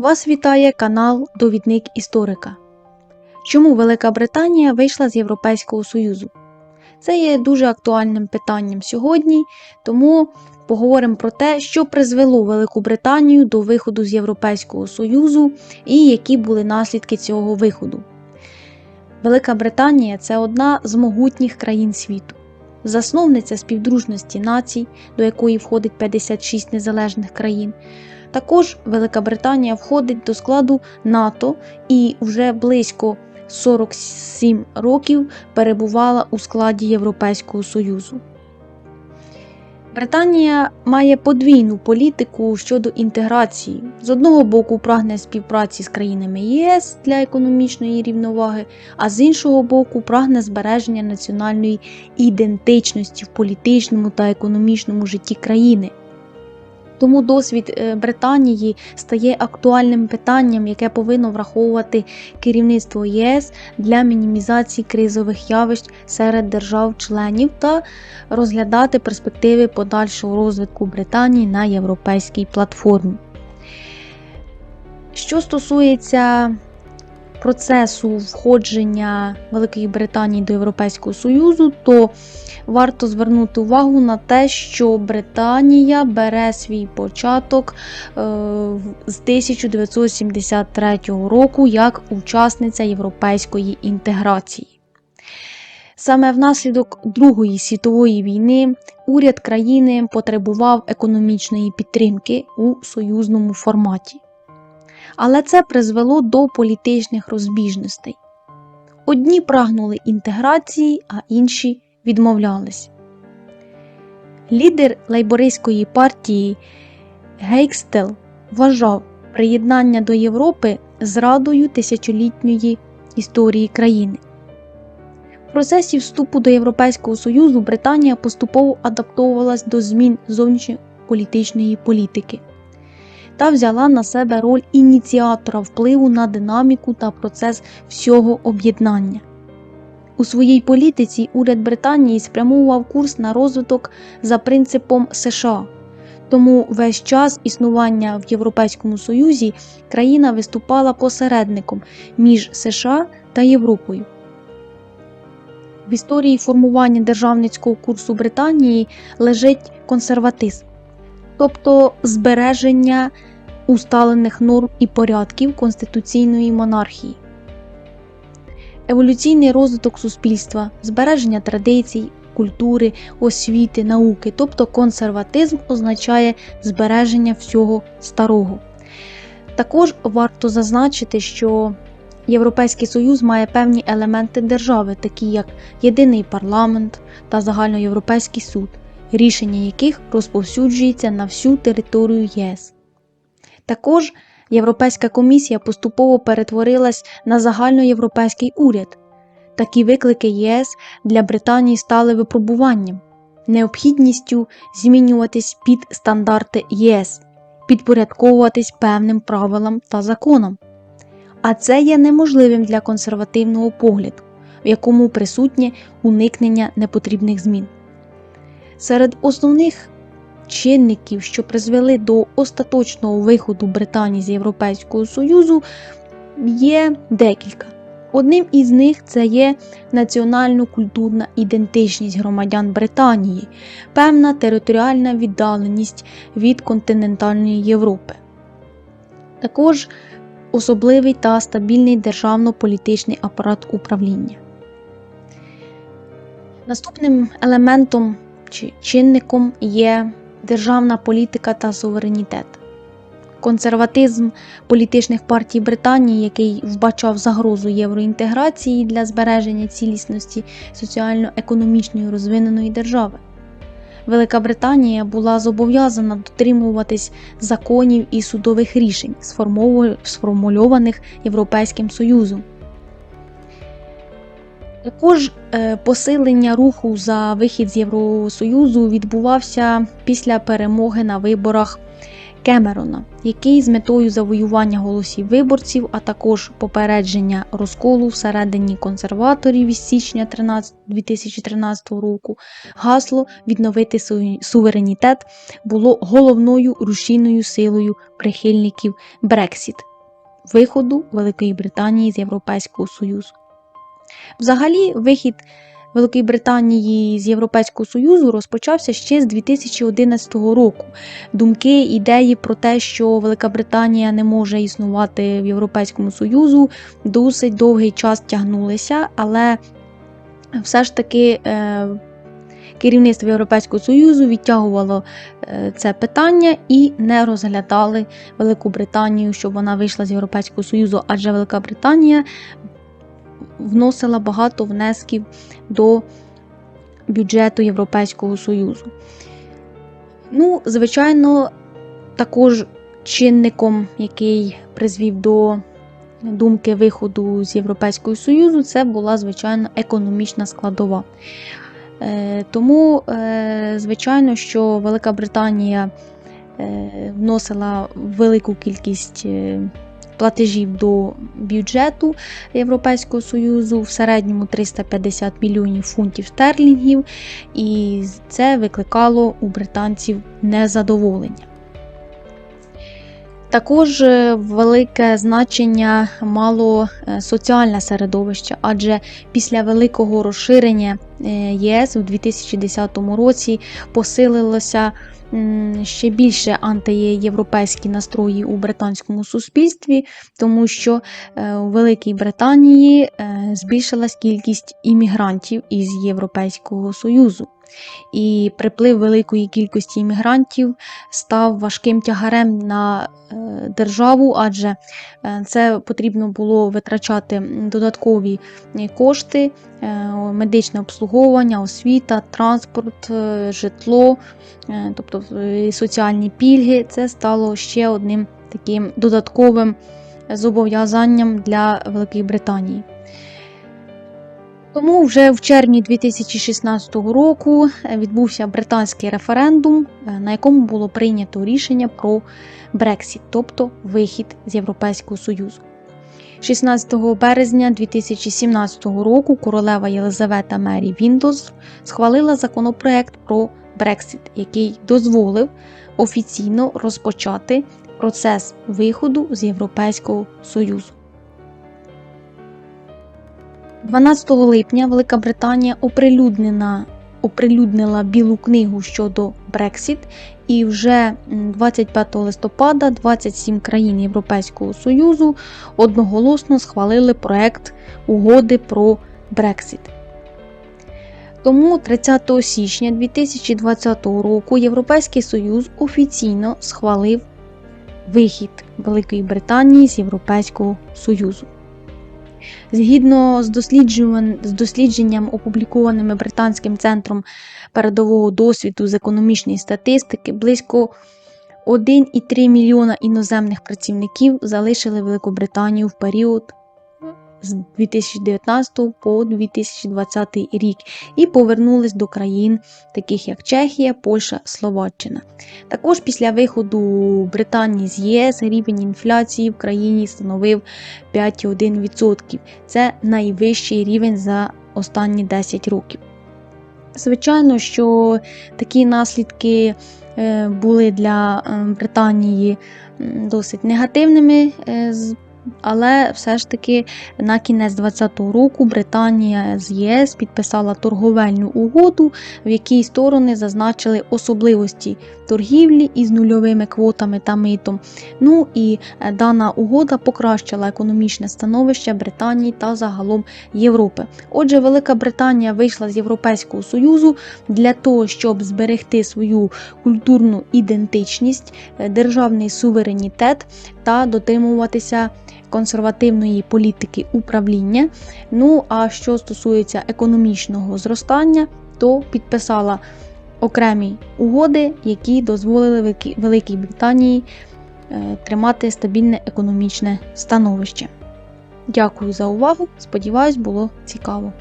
Вас вітає канал Довідник Історика. Чому Велика Британія вийшла з Європейського Союзу? Це є дуже актуальним питанням сьогодні, тому поговоримо про те, що призвело Велику Британію до виходу з Європейського Союзу і які були наслідки цього виходу. Велика Британія це одна з могутніх країн світу, засновниця співдружності націй, до якої входить 56 незалежних країн. Також Велика Британія входить до складу НАТО і вже близько 47 років перебувала у складі Європейського Союзу. Британія має подвійну політику щодо інтеграції. З одного боку, прагне співпраці з країнами ЄС для економічної рівноваги, а з іншого боку, прагне збереження національної ідентичності в політичному та економічному житті країни. Тому досвід е, Британії стає актуальним питанням, яке повинно враховувати керівництво ЄС для мінімізації кризових явищ серед держав-членів та розглядати перспективи подальшого розвитку Британії на європейській платформі. Що стосується процесу входження Великої Британії до Європейського Союзу, то варто звернути увагу на те, що Британія бере свій початок е, з 1973 року як учасниця європейської інтеграції. Саме внаслідок Другої світової війни уряд країни потребував економічної підтримки у союзному форматі. Але це призвело до політичних розбіжностей. Одні прагнули інтеграції, а інші відмовлялись. Лідер лейбористської партії Гейкстел вважав приєднання до Європи зрадою тисячолітньої історії країни. В процесі вступу до Європейського Союзу Британія поступово адаптовувалась до змін зовнішньополітичної політики та взяла на себе роль ініціатора впливу на динаміку та процес всього об'єднання. У своїй політиці уряд Британії спрямовував курс на розвиток за принципом США. Тому весь час існування в Європейському Союзі країна виступала посередником між США та Європою. В історії формування державницького курсу Британії лежить консерватизм, тобто збереження усталених норм і порядків конституційної монархії еволюційний розвиток суспільства, збереження традицій, культури, освіти, науки, тобто консерватизм означає збереження всього старого. Також варто зазначити, що Європейський Союз має певні елементи держави, такі як єдиний парламент та загальноєвропейський суд, рішення яких розповсюджується на всю територію ЄС. Також Європейська комісія поступово перетворилась на загальноєвропейський уряд. Такі виклики ЄС для Британії стали випробуванням, необхідністю змінюватись під стандарти ЄС, підпорядковуватись певним правилам та законам. А це є неможливим для консервативного погляду, в якому присутнє уникнення непотрібних змін. Серед основних чинників, що призвели до остаточного виходу Британії з Європейського Союзу, є декілька. Одним із них це є національно-культурна ідентичність громадян Британії, певна територіальна віддаленість від континентальної Європи. Також особливий та стабільний державно-політичний апарат управління. Наступним елементом чи чинником є державна політика та суверенітет. Консерватизм політичних партій Британії, який вбачав загрозу євроінтеграції для збереження цілісності соціально-економічної розвиненої держави. Велика Британія була зобов'язана дотримуватись законів і судових рішень, сформульованих Європейським Союзом. Також е, посилення руху за вихід з Євросоюзу відбувався після перемоги на виборах Кемерона, який з метою завоювання голосів виборців, а також попередження розколу всередині консерваторів із січня 13, 2013 року, гасло відновити суверенітет було головною рушійною силою прихильників Брексіт виходу Великої Британії з Європейського Союзу. Взагалі, вихід Великої Британії з Європейського Союзу розпочався ще з 2011 року. Думки, ідеї про те, що Велика Британія не може існувати в Європейському Союзу, досить довгий час тягнулися, але все ж таки е, керівництво Європейського Союзу відтягувало е, це питання і не розглядали Велику Британію, щоб вона вийшла з Європейського Союзу, адже Велика Британія вносила багато внесків до бюджету Європейського Союзу. Ну, звичайно, також чинником, який призвів до думки виходу з Європейського Союзу, це була, звичайно, економічна складова. Е, Тому, е, звичайно, що Велика Британія е, вносила велику кількість платежів до бюджету Європейського Союзу, в середньому 350 мільйонів фунтів стерлінгів, і це викликало у британців незадоволення. Також е, велике значення мало е, соціальне середовище, адже після великого розширення е, ЄС у 2010 році посилилося ще більше антиєвропейські настрої у британському суспільстві, тому що у Великій Британії збільшилась кількість іммігрантів із Європейського Союзу. І приплив великої кількості іммігрантів став важким тягарем на е, державу, адже е, це потрібно було витрачати додаткові е, кошти, медичне обслуговування, освіта, транспорт, житло, тобто соціальні пільги. Це стало ще одним таким додатковим зобов'язанням для Великої Британії. Тому вже в червні 2016 року е, відбувся британський референдум, е, на якому було прийнято рішення про Брексіт, тобто вихід з Європейського Союзу. 16 березня 2017 року королева Єлизавета Мері Віндос схвалила законопроект про Брексіт, який дозволив офіційно розпочати процес виходу з Європейського Союзу. 12 липня Велика Британія оприлюднена, оприлюднила білу книгу щодо Брексіт, і вже 25 листопада 27 країн Європейського Союзу одноголосно схвалили проект угоди про Брексіт. Тому 30 січня 2020 року Європейський Союз офіційно схвалив вихід Великої Британії з Європейського Союзу. Згідно з, з дослідженням, опублікованими Британським центром передового досвіду з економічної статистики, близько 1,3 мільйона іноземних працівників залишили Великобританію в період з 2019 по 2020 рік і повернулись до країн, таких як Чехія, Польща, Словаччина. Також після виходу Британії з ЄС рівень інфляції в країні становив 5,1%. Це найвищий рівень за останні 10 років. Звичайно, що такі наслідки е, були для е, Британії досить негативними. Але все ж таки на кінець 2020 року Британія з ЄС підписала торговельну угоду, в якій сторони зазначили особливості торгівлі із нульовими квотами та митом. Ну і е, дана угода покращила економічне становище Британії та загалом Європи. Отже, Велика Британія вийшла з Європейського Союзу для того, щоб зберегти свою культурну ідентичність, е, державний суверенітет та дотримуватися консервативної політики управління. Ну а що стосується економічного зростання, то підписала окремі угоди, які дозволили Великій- Британії е, тримати стабільне економічне становище. Дякую за увагу. Сподіваюсь, було цікаво.